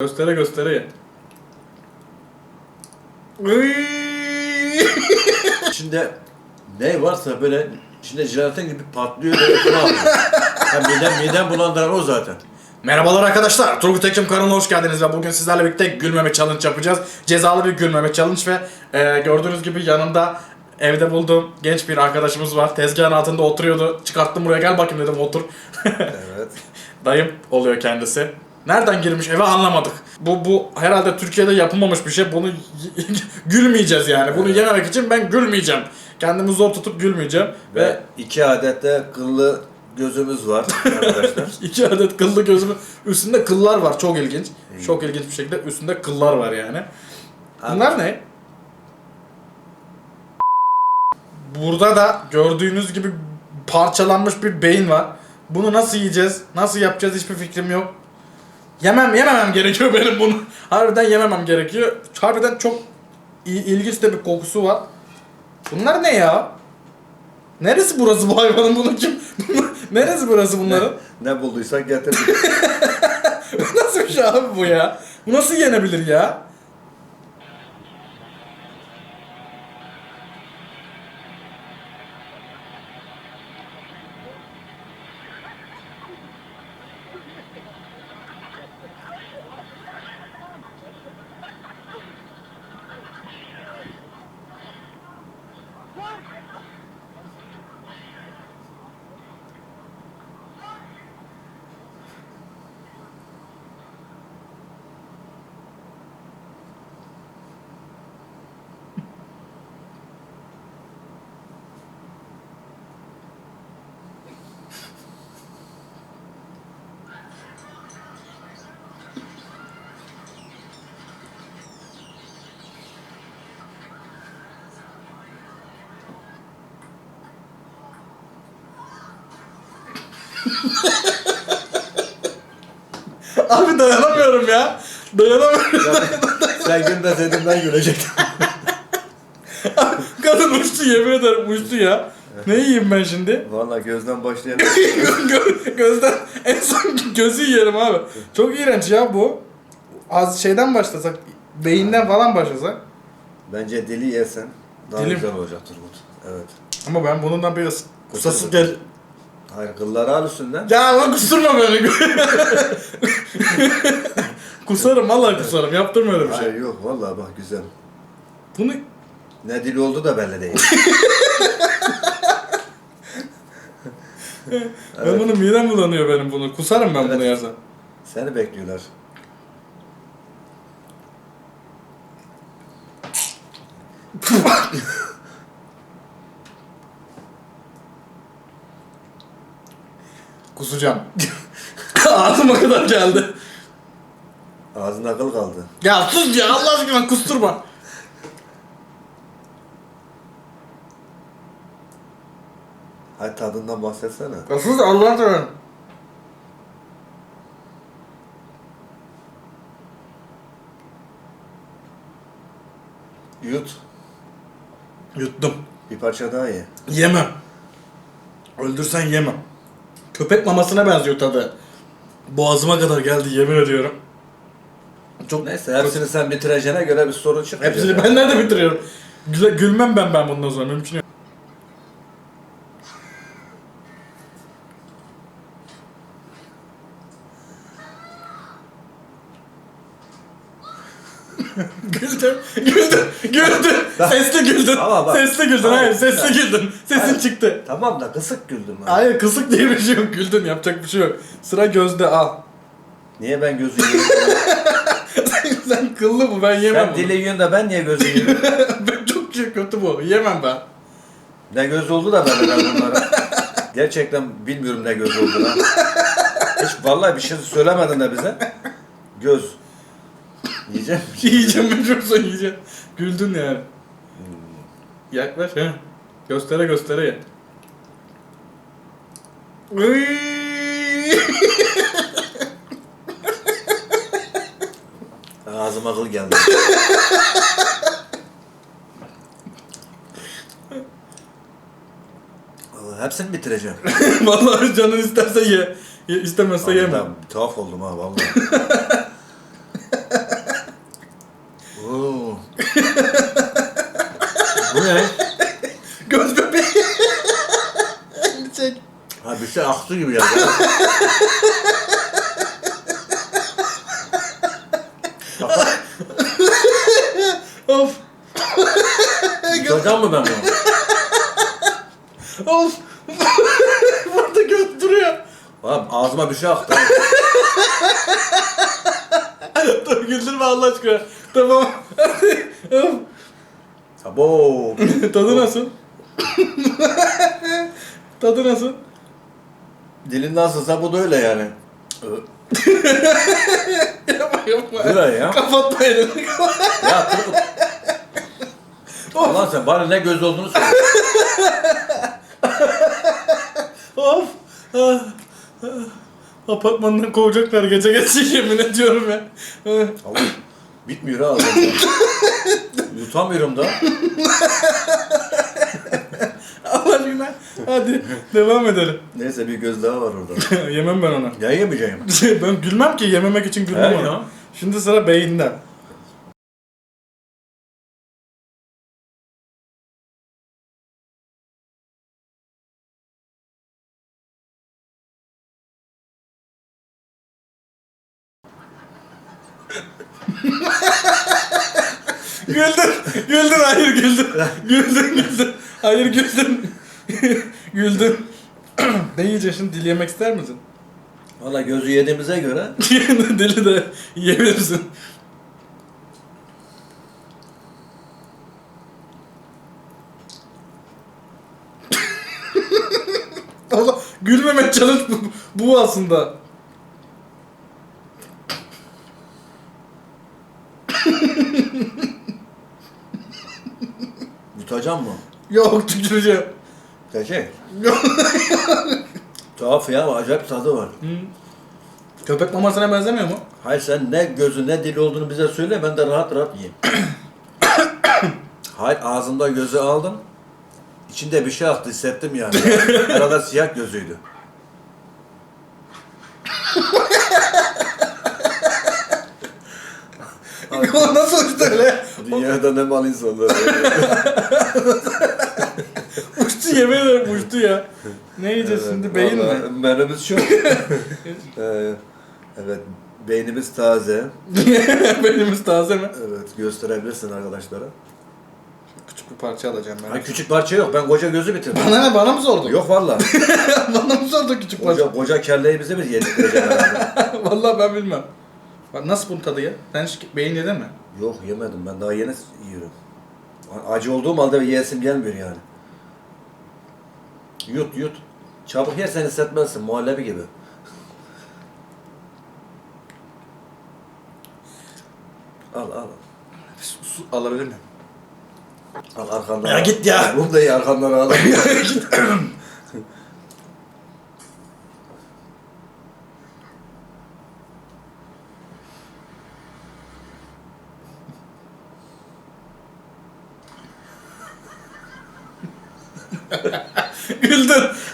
Göstere göstere ye. İçinde ne varsa böyle içinde jelatin gibi patlıyor böyle şunu alıyor. Ha, midem, midem bulandıran o zaten. Merhabalar arkadaşlar. Turgut Ekim kanalına hoş geldiniz ve bugün sizlerle birlikte gülmeme challenge yapacağız. Cezalı bir gülmeme challenge ve e, gördüğünüz gibi yanımda evde bulduğum genç bir arkadaşımız var. Tezgahın altında oturuyordu. Çıkarttım buraya gel bakayım dedim otur. Evet. Dayım oluyor kendisi. Nereden girmiş eve anlamadık. Bu bu herhalde Türkiye'de yapılmamış bir şey. Bunu gülmeyeceğiz yani. Bunu yememek için ben gülmeyeceğim. Kendimi zor tutup gülmeyeceğim ve Ve iki adet de kıllı gözümüz var arkadaşlar. İki adet kıllı gözümün üstünde kıllar var. Çok ilginç. Çok ilginç bir şekilde üstünde kıllar var yani. Bunlar ne? Burada da gördüğünüz gibi parçalanmış bir beyin var. Bunu nasıl yiyeceğiz? Nasıl yapacağız hiçbir fikrim yok. Yemem, yememem gerekiyor benim bunu. Harbiden yememem gerekiyor. Harbiden çok il- ilginç de bir kokusu var. Bunlar ne ya? Neresi burası bu hayvanın? Bunu kim? Neresi burası bunların? ne bulduysak getirdik. Nasıl bir şey abi bu ya? Bu nasıl yenebilir ya? Abi dayanamıyorum ya. Dayanamıyorum. Sen gülmeseydin ben gülecektim. Kadın uçtu yemin ederim uçtu ya. Ne yiyeyim ben şimdi? Valla gözden başlayan Gö- gözden en son gözü yiyelim abi. Çok iğrenç ya bu. Az şeyden başlasak, beyinden falan başlasak. Bence dili yesen daha Dilim. güzel olacak Turgut. Evet. Ama ben bundan biraz kusası Kusası. gel. Hayır kılları al üstünden. Ya lan kusturma beni. kusarım vallahi kusarım. Yaptırma öyle bir şey. Hayır yok valla bak güzel. Bunu Ne dili oldu da belli değil. ben bunu midem bulanıyor benim bunu. Kusarım ben bunu Evet. yersem. Seni bekliyorlar. Kusacağım. Ağzıma kadar geldi. Ağzında kıl kaldı. Ya sus ya Allah aşkına kusturma. Hadi tadından bahsetsene. Ya sus Allah'ını seversen. Yut. Yuttum. Bir parça daha ye. Yemem. Öldürsen yemem. Köpek mamasına benziyor tadı. Boğazıma kadar geldi yemin ediyorum. Çok Neyse hepsini sen bitireceğine göre bir sorun çıkmayacak. Hepsini ben nerede bitiriyorum? Güle, gülmem ben ben bundan sonra mümkün yok. güldüm, güldüm, güldüm. Sesli güldün. Ama bak- sesli güldün. Hayır, sesli güldün. Sesin Hayır. çıktı. Tamam da kısık güldüm ben. Hayır, kısık diye bir şey yok. Güldün, yapacak bir şey yok. Sıra gözde al. Niye ben gözü yiyorum? Sen kıllı bu, ben yemem Sen bunu. dili yiyorsun da ben niye gözü yiyorum? ben çok şey kötü bu. Yemem ben. ne göz oldu da ben ben bunlara. Gerçekten bilmiyorum ne göz oldu lan. Hiç vallahi bir şey söylemedin de bize. Göz. Yiyeceğim. Yiyeceğim mecbursun yiyeceğim. Güldün yani. Yaklaş ha. Göstere göstere ye. Ağzıma kıl geldi. Allah, Hepsini bitireceğim. Vallahi canın isterse ye. ye istemezse yeme. Ben tuhaf oldum ha vallahi. ne? Göz bebeği. Elini çek. Ha aktı gibi geldi. Of. Yutacağım mı ben bunu? Of. Burada göz duruyor. Abi ağzıma bir şey aktı. Dur güldürme Allah aşkına. Tamam. Abo. Tadı nasıl? Tadı nasıl? Dilin nasılsa bu da öyle yani. Yapma yapma. Böyle ya. Kapatma elini. Ya Turgut. Ulan sen bana ne göz olduğunu söyle. of. Ah, ah. Apartmandan kovacaklar gece geçe yemin ediyorum ya. Allah, Bitmiyor ha ağzım. Yutamıyorum da. Aşkına. Hadi devam edelim. Neyse bir göz daha var orada. Yemem ben onu. Ya yemeyeceğim. ben gülmem ki yememek için gülmem He ona. ya. Şimdi sıra beyinden. güldün, güldün, hayır güldün, güldün, güldün, hayır güldün, güldün. ne yiyeceksin? Dil yemek ister misin? Valla gözü yediğimize göre Dili de yiyebilirsin. Allah gülmemek challenge bu, bu aslında. yutacağım mı? Yok tüküreceğim. Gerçek. Tuhaf ya acayip tadı var. Köpek mamasına benzemiyor mu? Hayır sen ne gözü ne dili olduğunu bize söyle ben de rahat rahat yiyeyim. Hayır ağzımda gözü aldım. İçinde bir şey aktı hissettim yani. Arada siyah gözüydü. Nasıl işte öyle? Dünyada ne mal insanlar. Yemin ederim uçtu ya. Ne yiyeceğiz şimdi beyin mi? Vallahi Menümüz çok. Ee, evet beynimiz taze. Beynimiz taze mi? Evet gösterebilirsin arkadaşlara. Küçük bir parça alacağım ben. Ha, küçük parça yok ben koca gözü bitirdim. Bana ne? Bana mı sordun? Yok valla. Bana mı sordun küçük parça? Koca, koca kelleyi bize mi yedik herhalde? Vallahi ben bilmem. Bak nasıl bunun tadı ya? Sen hiç beyin yedin mi? Yok yemedim ben daha yeni yiyorum. Acı olduğum halde yiyesim gelmiyor yani. Yut yut. Çabuk yersen hissetmezsin muhallebi gibi. Al al. Su, su alabilir miyim? Al arkandan. Ya al. git ya. Bunu da iyi arkandan al.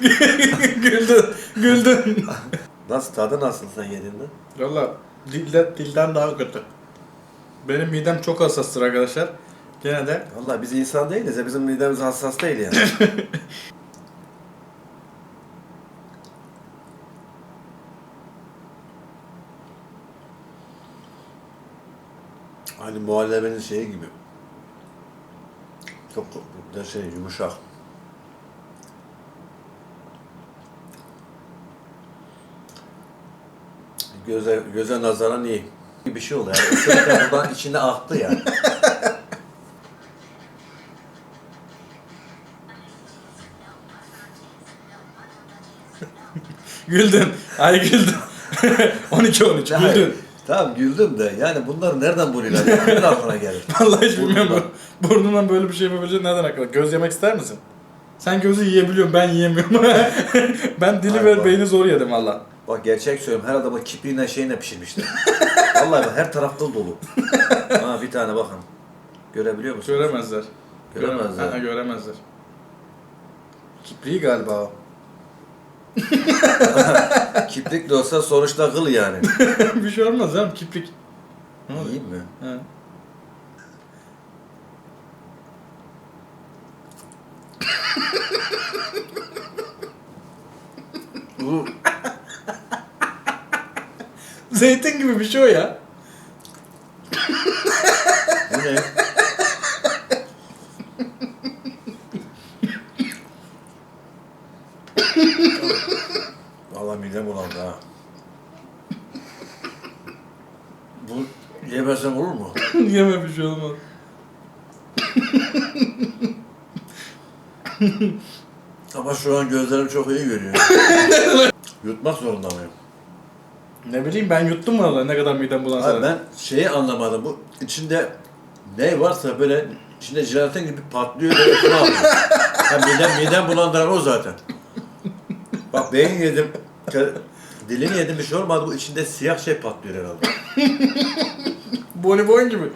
güldün. Güldün. Nasıl tadı nasıl sen yediğinde? Valla dilden, dilden daha kötü. Benim midem çok hassastır arkadaşlar. Gene de Vallahi biz insan değiliz ya bizim midemiz hassas değil yani. Hani muhallebinin şeyi gibi. Çok da şey yumuşak. Göze, göze nazaran iyi. Bir şey oldu yani. Isırırken buradan içinde aktı yani. güldün. Ay güldün. 12 13 Hayır. güldün. Tamam güldüm de yani bunları nereden buluyorlar? Kimin aklına gelir? Vallahi hiç bilmiyorum. Burnundan. Böyle bir şey yapabileceğin nereden aklına? Göz yemek ister misin? Sen gözü yiyebiliyorsun, ben yiyemiyorum. ben dili Ay ve beyni zor yedim valla. Bak gerçek söylüyorum her adamı kipriğine şeyine pişirmişler. Vallahi bak her tarafta dolu. Ha bir tane bakın. Görebiliyor musun? Göremezler. Göremezler. Ha, göremezler. Kipriği galiba o. Kiprik de olsa sonuçta kıl yani. bir şey olmaz canım kiprik. Ne? İyi mi? Ha. Zeytin gibi bir şey o ya. Bu ne? Valla midem bulandı ha. Bu yemesem olur mu? Yeme bir şey olmaz. Ama şu an gözlerim çok iyi görüyor. Yutmak zorunda mıyım? Ne bileyim ben yuttum valla ne kadar midem bulansa. Abi ben şeyi anlamadım. Bu içinde ne varsa böyle içinde jelatin gibi patlıyor böyle alıyor. Ha, midem, midem bulandıran o zaten. Bak beyin yedim. ke- Dilini yedim bir şey olmadı. Bu içinde siyah şey patlıyor herhalde. Bonibon gibi.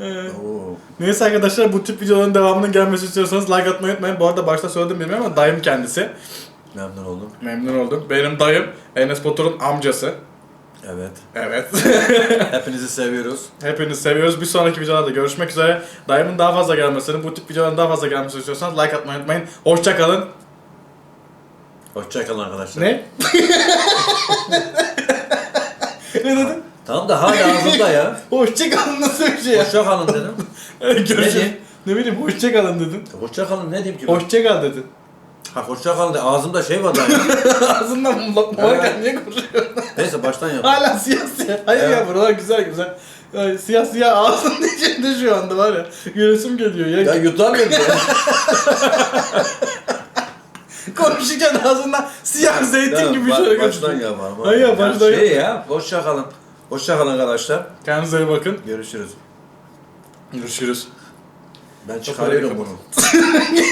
Ee, Oo. Neyse arkadaşlar bu tip videoların devamının gelmesi istiyorsanız like atmayı unutmayın. Bu arada başta söyledim bilmiyorum ama dayım kendisi. Memnun oldum. Memnun oldum. Benim dayım Enes Batur'un amcası. Evet. Evet. Hepinizi seviyoruz. Hepinizi seviyoruz. Bir sonraki videolarda görüşmek üzere. Dayımın daha fazla gelmesini, bu tip videoların daha fazla gelmesini istiyorsanız like atmayı unutmayın. Hoşçakalın. Hoşçakalın arkadaşlar. Ne? ne dedin? Tamam da hala ağzımda ya. Hoşçakalın nasıl bir şey ya? Hoşçakalın dedim. Görüşürüz. Ne Ne bileyim hoşçakalın dedin. Hoşçakalın ne diyeyim ki? ben? Hoşçakal dedin. Ha hoşçakalın de ağzımda şey var daha ya. Ağzından lokma varken niye konuşuyorsun? Neyse baştan yap. Hala siyah siyah. Hayır Evet. ya buralar güzel güzel. Ya, siyah siyah ağzının içinde şu anda var ya. Göresim geliyor ya. Ya yutamıyorum ya. Konuşurken ağzından siyah zeytin Tamam, gibi ba- şey Baştan kaçıyor. yapalım. Hayır ya, Yani baştan Şey yap. ya, hoşça kalın. Hoşça kalın arkadaşlar. Kendinize iyi bakın. Görüşürüz. Görüşürüz. Ben çıkarıyorum bunu.